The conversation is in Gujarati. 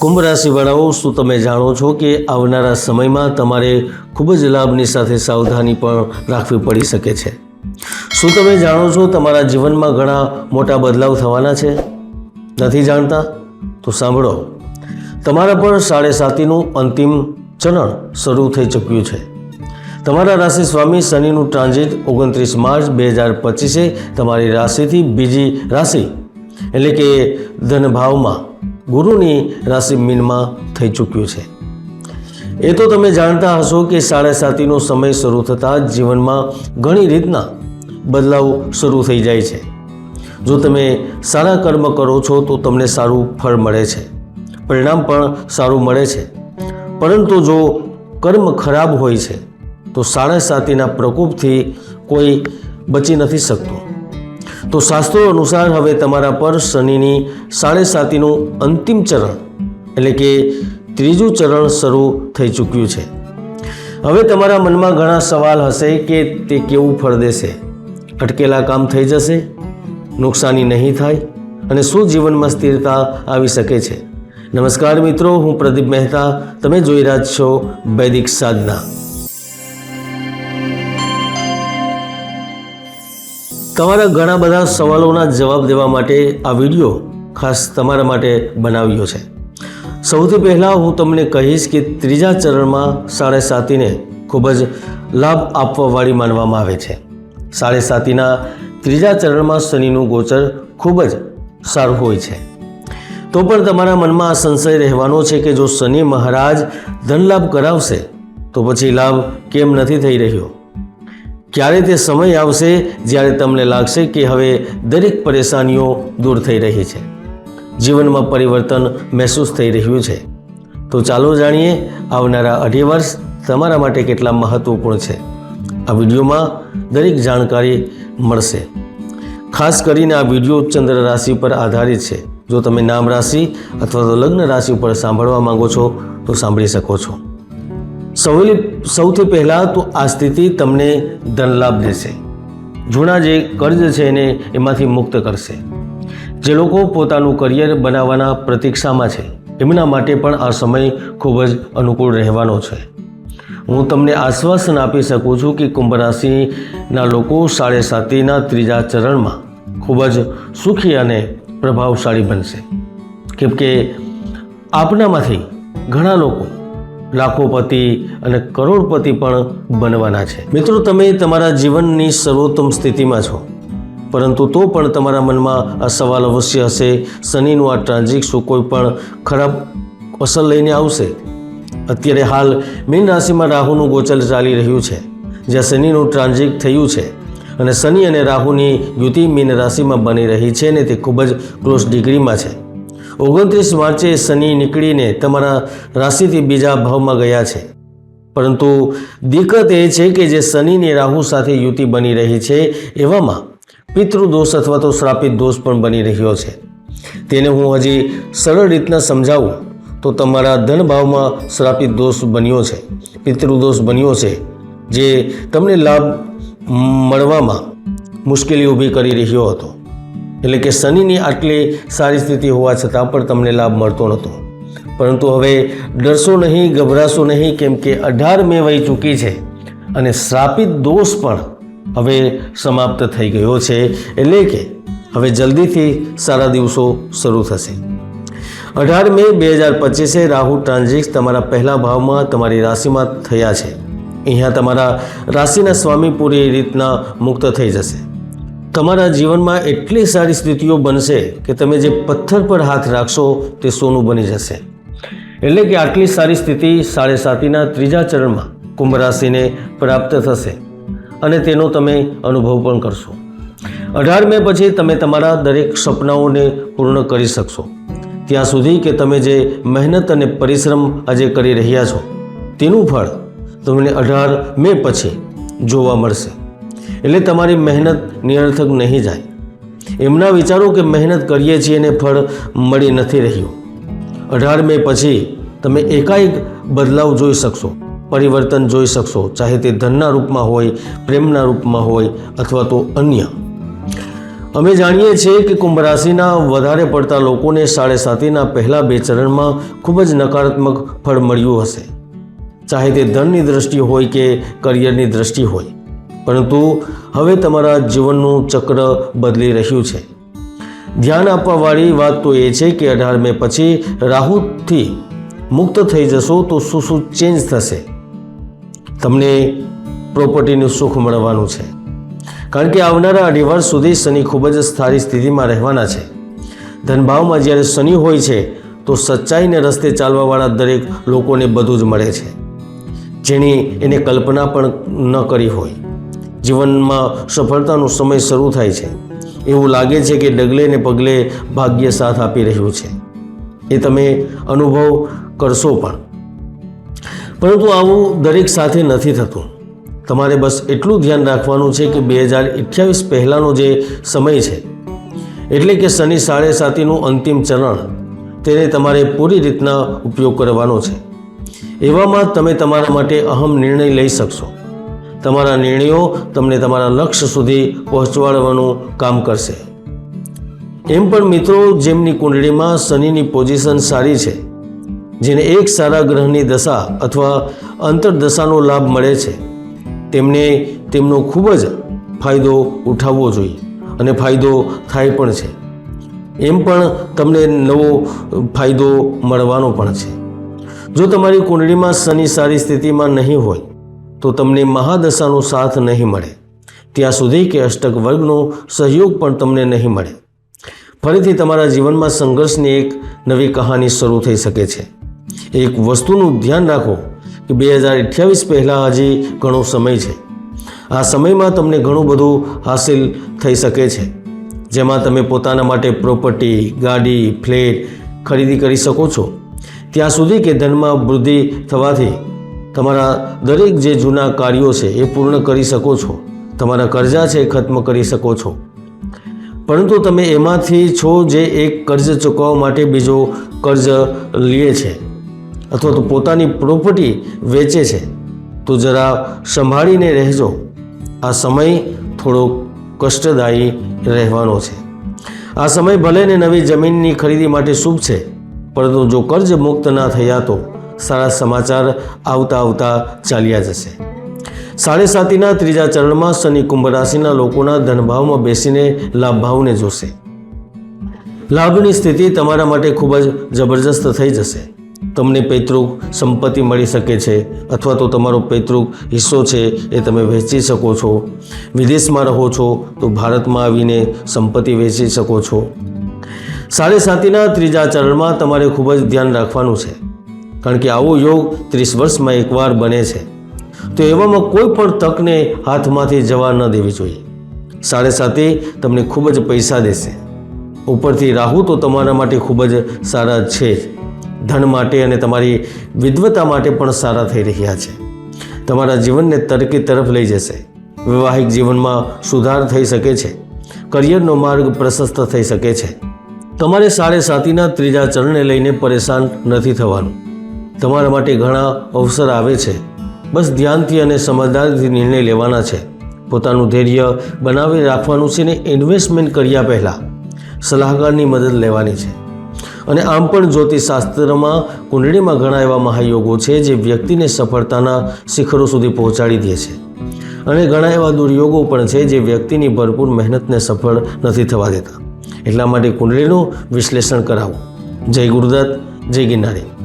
કુંભ રાશિવાળાઓ શું તમે જાણો છો કે આવનારા સમયમાં તમારે ખૂબ જ લાભની સાથે સાવધાની પણ રાખવી પડી શકે છે? શું તમે જાણો છો તમારા જીવનમાં ઘણા મોટા બદલાવ થવાના છે? નથી જાણતા? તો સાંભળો. તમારા પર સાડે સાતીનું અંતિમ ચરણ શરૂ થઈ ચૂક્યું છે. તમારા રાશિ સ્વામી શનિનું ટ્રાન્ઝિટ ઓગણત્રીસ માર્ચ બે હજાર પચીસે તમારી રાશિથી બીજી રાશિ, એટલે કે ધનભાવમાં ગુરુની રાશિ મીનમાં થઈ ચૂક્યું છે. એ તો તમે જાણતા હશો કે સાડા સાતીનો સમય શરૂ થતાં જ જીવનમાં ઘણી રીતના બદલાવ શરૂ થઈ જાય છે. જો તમે સારા કર્મ કરો છો તો તમને સારું ફળ મળે છે. પરિણામ પણ સારું મળે છે. પરંતુ જો કર્મ ખરાબ હોય છે, તો સાડા સાતીના પ્રકોપથી કોઈ બચી નથી શકતું. તો શાસ્ત્રો અનુસાર હવે તમારા પર શનિની સાડે સાતીનું અંતિમ ચરણ, એટલે કે ત્રીજું ચરણ શરૂ થઈ ચૂક્યું છે. હવે તમારા મનમાં ઘણા સવાલ હશે કે તે કેવું ફળ દેશે? અટકેલા કામ થઈ જશે, નુકસાની નહીં થાય, અને શું જીવનમાં સ્થિરતા આવી શકે છે? નમસ્કાર મિત્રો, હું પ્રદીપ મહેતા, તમે જોઈ રહ્યા છો વૈદિક સાધના. તમારા ઘણા બધા સવાલોના જવાબ દેવા માટે આ વીડિયો ખાસ તમારા માટે બનાવ્યો છે. સૌથી પહેલાં હું તમને કહીશ કે ત્રીજા ચરણમાં સાડે સાતીને ખૂબ જ લાભ આપવાવાળી માનવામાં આવે છે. સાડે સાતીના ત્રીજા ચરણમાં શનિનું ગોચર ખૂબ જ સારું હોય છે. તો પણ તમારા મનમાં આ સંશય રહેવાનો છે કે જો શનિ મહારાજ ધનલાભ કરાવશે, તો પછી લાભ કેમ નથી થઈ રહ્યો? ક્યારે તે સમય આવશે, જ્યારે તમને લાગશે કે હવે દરેક પરેશાનીઓ દૂર થઈ રહી છે. જીવનમાં પરિવર્તન મહેસૂસ થઈ રહ્યું છે. તો ચાલો જાણીએ, આવનારા અઢી વર્ષ તમારા માટે કેટલા મહત્વપૂર્ણ છે. આ વિડીયોમાં દરેક જાણકારી મળશે. ખાસ કરીને આ વીડિયો ચંદ્ર રાશિ પર આધારિત છે. જો તમે નામ રાશિ અથવા તો લગ્ન રાશિ ઉપર સાંભળવા માંગો છો, તો સાંભળી શકો છો. સૌથી સૌથી પહેલાં તો આ સ્થિતિ તમને ધનલાભ દેશે. જૂના જે કર્જ છે એને એમાંથી મુક્ત કરશે. જે લોકો પોતાનું કરિયર બનાવવાના પ્રતીક્ષામાં છે, એમના માટે પણ આ સમય ખૂબ જ અનુકૂળ રહેવાનો છે. હું તમને આશ્વાસન આપી શકું છું કે કુંભ રાશિના લોકો સાડે સાતીના ત્રીજા ચરણમાં ખૂબ જ સુખી અને પ્રભાવશાળી બનશે. કેમ કે આપનામાંથી ઘણા લોકો લાખોપતિ અને કરોડપતિ પણ બનવાના છે. મિત્રો, તમે તમારા જીવનની સર્વોત્તમ સ્થિતિમાં છો. પરંતુ તો પણ તમારા મનમાં આ સવાલ અવશ્ય હશે, શનિનું આ ટ્રાન્ઝિટ શું કોઈ પણ ખરાબ અસર લઈને આવશે? અત્યારે હાલ મીન રાશિમાં રાહુનું ગોચર ચાલી રહ્યું છે, જ્યાં શનિનું ટ્રાન્ઝિટ થયું છે અને શનિ અને રાહુની યુતિ મીન રાશિમાં બની રહી છે ને તે ખૂબ જ ક્લોઝ ડિગ્રીમાં છે. ઓગણત્રીસ માર્ચે શનિ નીકળીને તમારા રાશિથી બીજા ભાવમાં ગયા છે. પરંતુ દિક્કત એ છે કે જે શનિની રાહુ સાથે યુતિ બની રહી છે, એવામાં પિતૃદોષ અથવા તો શ્રાપિત દોષ પણ બની રહ્યો છે. તેને હું હજી સરળ રીતના સમજાવું તો તમારા ધન ભાવમાં શ્રાપિત દોષ બન્યો છે, પિતૃદોષ બન્યો છે, જે તમને લાભ મળવામાં મુશ્કેલી ઊભી કરી રહ્યો હતો. એટલે કે શનિની આટલી સારી સ્થિતિ હોવા છતાં પણ તમને લાભ મળતો નહોતો. પરંતુ હવે ડરશો નહીં, ગભરાશો નહીં, કેમ કે અઢાર મે વહી ચૂકી છે અને શ્રાપિત દોષ પણ હવે સમાપ્ત થઈ ગયો છે. એટલે કે હવે જલ્દીથી સારા દિવસો શરૂ થશે. અઢાર મે બે હજાર પચીસે રાહુ ટ્રાન્ઝિટ તમારા પહેલા ભાવમાં તમારી રાશિમાં થયા છે. અહીંયા તમારા રાશિના સ્વામી પૂરી રીતના મુક્ત થઈ જશે. તમારા જીવનમાં એટલી સારી સ્થિતિઓ બનશે કે તમે જે પથ્થર પર હાથ રાખશો તે સોનું બની જશે. એટલે કે આટલી સારી સ્થિતિ સાડે સાતીના ત્રીજા ચરણમાં કુંભ રાશિને પ્રાપ્ત થશે અને તેનો તમે અનુભવ પણ કરશો. અઢાર મે પછી તમે તમારા દરેક સપનાઓને પૂર્ણ કરી શકશો. ત્યાં સુધી કે તમે જે મહેનત અને પરિશ્રમ આજે કરી રહ્યા છો, તેનું ફળ તમને અઢાર મે પછી જોવા મળશે. એટલે તમારી મહેનત નિરર્થક નહીં જાય. એમના વિચારો કે મહેનત કરીએ છીએ અને ફળ મળી નથી રહ્યું. અઢાર મે પછી તમે એકાએક બદલાવ જોઈ શકશો, પરિવર્તન જોઈ શકશો, ચાહે તે ધનના રૂપમાં હોય, પ્રેમના રૂપમાં હોય અથવા તો અન્ય. અમે જાણીએ છીએ કે કુંભ રાશિના વધારે પડતા લોકોને સાડે સાતીના પહેલા બે ચરણમાં ખૂબ જ નકારાત્મક ફળ મળ્યું હશે. ચાહે તે ધનની દ્રષ્ટિ હોય કે કરિયરની દ્રષ્ટિ હોય. પરંતુ હવે તમારા જીવનનું ચક્ર બદલી રહ્યું છે. ધ્યાન આપવાવાળી વાત તો એ છે કે અઢાર મે પછી રાહુથી મુક્ત થઈ જશો તો શું શું ચેન્જ થશે? તમને પ્રોપર્ટીનું સુખ મળવાનું છે. કારણ કે આવનારા અઢી વર્ષ સુધી શનિ ખૂબ જ સારી સ્થિતિમાં રહેવાના છે. ધનભાવમાં જ્યારે શનિ હોય છે, તો સચ્ચાઈને રસ્તે ચાલવાવાળા દરેક લોકોને બધું જ મળે છે. જેની એને કલ્પના પણ ન કરી હોય. જીવનમાં સફળતાનો સમય શરૂ થાય છે. એવું લાગે છે કે ડગલે ને પગલે ભાગ્ય સાથ આપી રહ્યું છે. એ તમે અનુભવ કરશો પણ. પરંતુ આવું દરેક સાથે નથી થતું. તમારે બસ એટલું ધ્યાન રાખવાનું છે કે બે હજાર અઠ્યાવીસ પહેલાંનો જે સમય છે, એટલે કે શનિ સાડે સાતીનું અંતિમ ચરણ, તેને તમારે પૂરી રીતના ઉપયોગ કરવાનો છે. એવામાં તમે તમારા માટે અહમ નિર્ણય લઈ શકશો. તમારા નિર્ણયો તમને તમારા લક્ષ્ય સુધી પહોંચવાડવાનું કામ કરશે. એમ પણ મિત્રો, જેમની કુંડળીમાં શનિની પોઝિશન સારી છે, જેને એક સારા ગ્રહની દશા અથવા અંતરદશાનો લાભ મળે છે, તેમને તેમનો ખૂબ જ ફાયદો ઉઠાવવો જોઈએ અને ફાયદો થાય પણ છે. એમ પણ તમને નવો ફાયદો મળવાનો પણ છે. જો તમારી કુંડળીમાં શનિ સારી સ્થિતિમાં નહીં હોય તો તમને મહાદશાનો સાથ નહીં મળે. ત્યાં સુધી કે અષ્ટક વર્ગનો સહયોગ પણ તમને નહીં મળે. ફરીથી તમારા જીવનમાં સંઘર્ષની એક નવી કહાની શરૂ થઈ શકે છે. એક વસ્તુનું ધ્યાન રાખો કે બે હજાર અઠ્યાવીસ પહેલાં હજી ઘણો સમય છે. આ સમયમાં તમને ઘણું બધું હાસિલ થઈ શકે છે. જેમાં તમે પોતાના માટે પ્રોપર્ટી, ગાડી, ફ્લેટ ખરીદી કરી શકો છો. ત્યાં સુધી કે ધનમાં વૃદ્ધિ થવાથી તમારા દરેક જે જૂના કાર્યો છે એ પૂર્ણ કરી શકો છો. તમારા કરજા છે એ ખત્મ કરી શકો છો. પરંતુ તમે એમાંથી છો જે એક કર્જ ચૂકવવા માટે બીજો કર્જ લે છે. અથવા તો પોતાની પ્રોપર્ટી વેચે છે. તો જરા સંભાળીને રહેજો. આ સમય થોડો કષ્ટદાયી રહેવાનો છે. આ સમય ભલે ને નવી જમીનની ખરીદી માટે શુભ છે. પરંતુ જો કર્જ મુક્ત ના થયા તો સારા સમાચાર આવતા આવતા ચાલ્યા જશે. સાડે સાતીના ત્રીજા ચરણમાં શનિ કુંભ રાશિના લોકોના ધનભાવમાં બેસીને લાભભાવને જોશે. લાભની સ્થિતિ તમારા માટે ખૂબ જ જબરજસ્ત થઈ જશે. તમને પૈતૃક સંપત્તિ મળી શકે છે અથવા તો તમારો પૈતૃક હિસ્સો છે એ તમે વેચી શકો છો. વિદેશમાં રહો છો તો ભારતમાં આવીને સંપત્તિ વેચી શકો છો. સાડે સાતીના ત્રીજા ચરણમાં તમારે ખૂબ જ ધ્યાન રાખવાનું છે. કારણ કે આવો યોગ ત્રીસ વર્ષમાં એકવાર બને છે. તો એવામાં કોઈ પણ તકને હાથમાંથી જવા ન દેવી જોઈએ. સાડે સાતે તમને ખૂબ જ પૈસા દેશે. ઉપરથી રાહુ તો તમારા માટે ખૂબ જ સારા છે જ. ધન માટે અને તમારી વિદ્વતા માટે પણ સારા થઈ રહ્યા છે. તમારા જીવનને તરકી તરફ લઈ જશે. વૈવાહિક જીવનમાં સુધાર થઈ શકે છે. કરિયરનો માર્ગ પ્રશસ્ત થઈ શકે છે. તમારે સાડે સાતીના ત્રીજા ચરણને લઈને પરેશાન નથી થવાનું. તમારા માટે ઘણા અવસર આવે છે. બસ ધ્યાનથી અને સમજદારીથી નિર્ણય લેવાના છે. પોતાનું ધૈર્ય બનાવી રાખવાનું છે ને ઇન્વેસ્ટમેન્ટ કર્યા પહેલાં સલાહકારની મદદ લેવાની છે. અને આમ પણ જ્યોતિષશાસ્ત્રમાં કુંડળીમાં ઘણા એવા મહાયોગો છે જે વ્યક્તિને સફળતાના શિખરો સુધી પહોંચાડી દે છે. અને ઘણા એવા દુર્યોગો પણ છે જે વ્યક્તિની ભરપૂર મહેનતને સફળ નથી થવા દેતા. એટલા માટે કુંડળીનું વિશ્લેષણ કરાવો. જય ગુરુદત્ત, જય ગિરનારી.